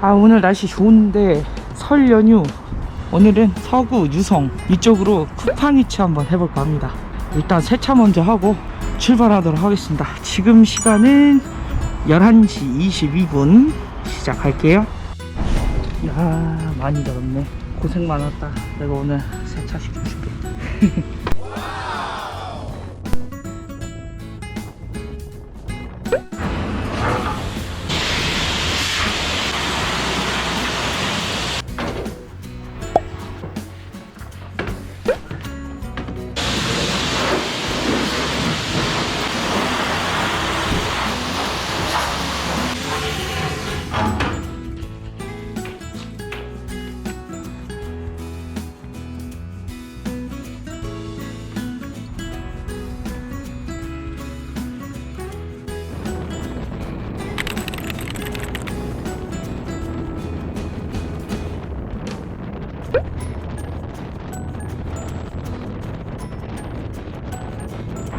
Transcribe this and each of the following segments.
아 오늘 날씨 좋은데 설 연휴 오늘은 서구 유성 이쪽으로 쿠팡이츠 한번 해볼까 합니다. 일단 세차 먼저 하고 출발하도록 하겠습니다. 지금 시간은 11시 22분 시작할게요. 야 많이 더럽네. 고생 많았다. 내가 오늘 세차 시켜줄게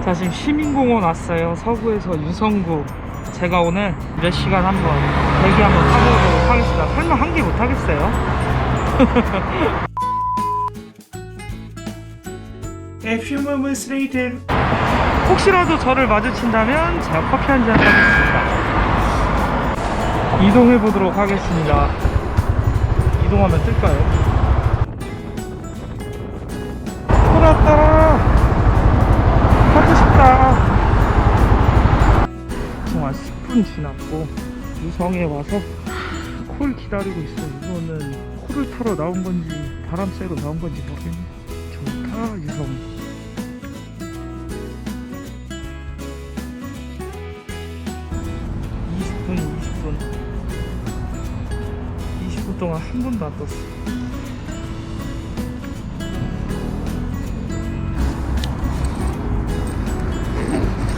자 지금 시민공원 왔어요. 서구에서 유성구. 제가 오늘 몇 시간 한번 대기 한번 타보도록 하겠습니다. 설마 한 개 못하겠어요? A few moments later. 혹시라도 저를 마주친다면 제가 커피 한잔 하겠습니다. 이동해 보도록 하겠습니다. 이동하면 뜰까요? 하 10분 지났고 유성에 와서 콜 기다리고 있어. 이거는 콜을 타러 나온 건지 바람 쐬러 나온 건지 모르겠네. 좋다 유성. (20분) (20분) (20분) 동안 한 번도 안 떴어.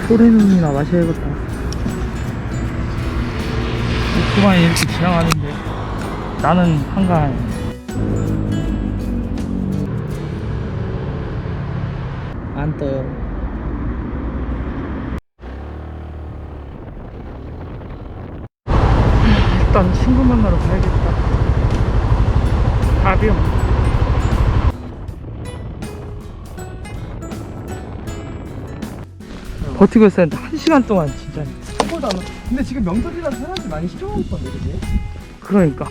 소래눈이나 마셔야겠다. 그만 이렇게 지나가는데 나는 한가해. 안 떠요. 일단 친구 만나러 가야겠다. 답이 없네. 버티고 있었는데 한 시간 동안 진짜 보다 근데 지금 명절이라서 사람들이 많이 시켜먹을 건데 그지? 그러니까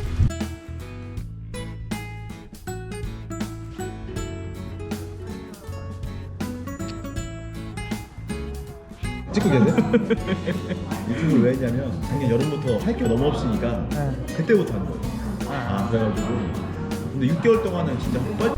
찍고 계세요? 유튜브를 왜 했냐면 작년 여름부터 할 게 너무 없으니까 네. 그때부터 한 거예요 아 그래가지고 근데 6개월 동안은 진짜 떨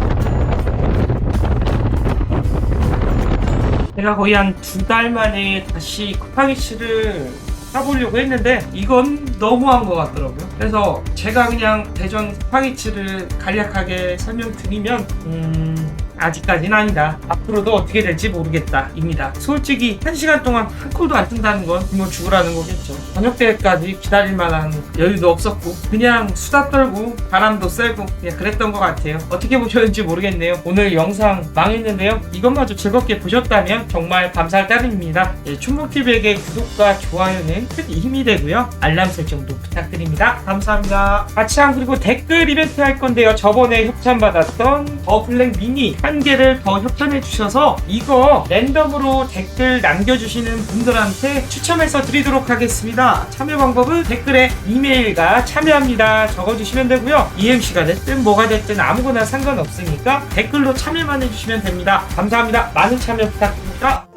제가 거의 한 두 달 만에 다시 쿠팡이츠를 사보려고 했는데 이건 너무한 것 같더라고요. 그래서 제가 그냥 대전 쿠팡이츠를 간략하게 설명드리면 음... 아직까지는 아니다. 앞으로도 어떻게 될지 모르겠다. 입니다. 솔직히 한 시간 동안 한 콜도 안 뜬다는 건 뭐 죽으라는 거겠죠. 저녁 때까지 기다릴 만한 여유도 없었고 그냥 수다 떨고 바람도 쐬고 그냥 그랬던 것 같아요. 어떻게 보셨는지 모르겠네요. 오늘 영상 망했는데요. 이것마저 즐겁게 보셨다면 정말 감사할 따름입니다. 예, 춘목TV에게 구독과 좋아요는 큰 힘이 되고요. 알람 설정도 부탁드립니다. 감사합니다. 아참 그리고 댓글 이벤트 할 건데요. 저번에 협찬받았던 더 블랙 미니 한 개를 더 협찬해 주셔서 이거 랜덤으로 댓글 남겨주시는 분들한테 추첨해서 드리도록 하겠습니다. 참여 방법은 댓글에 이메일과 참여합니다 적어주시면 되고요. EMC가 됐든 뭐가 됐든 아무거나 상관없으니까 댓글로 참여만 해주시면 됩니다. 감사합니다. 많은 참여 부탁드립니다.